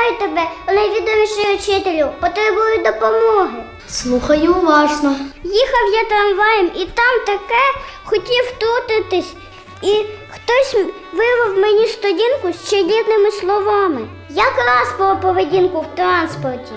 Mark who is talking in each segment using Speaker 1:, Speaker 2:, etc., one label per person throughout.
Speaker 1: Вітаю тебе, найвідоміший учителю. Потребую допомоги.
Speaker 2: Слухаю уважно.
Speaker 1: Їхав я трамваєм і там таке хотів втрутитись, і хтось м- мені стодінку з чарівними словами. Якраз про поведінку в транспорті.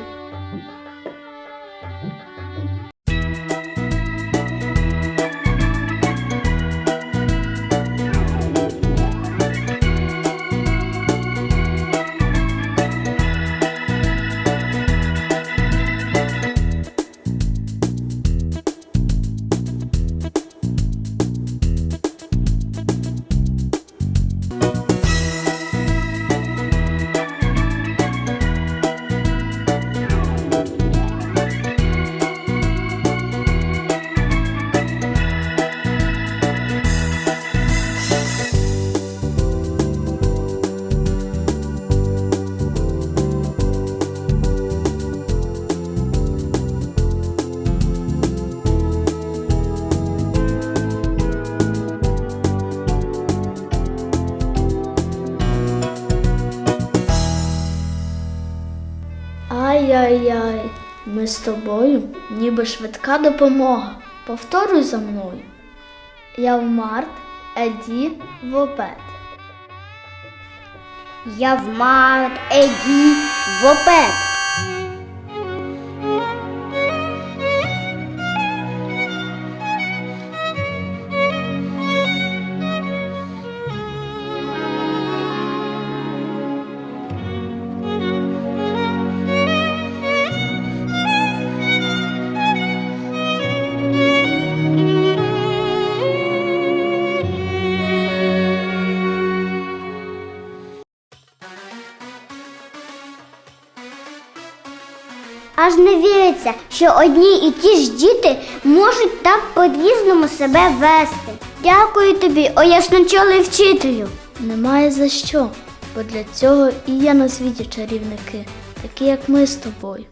Speaker 2: Ай-яй-яй, ми з тобою, ніби швидка допомога. Повторюй за мною. Я в март, Еді в обед.
Speaker 1: Я в март, еді, в Аж не віриться, що одні і ті ж діти можуть так по-різному себе вести. Дякую тобі, о ясночолий вчителю.
Speaker 2: Немає за що, бо для цього і є на світі чарівники, такі як ми з тобою.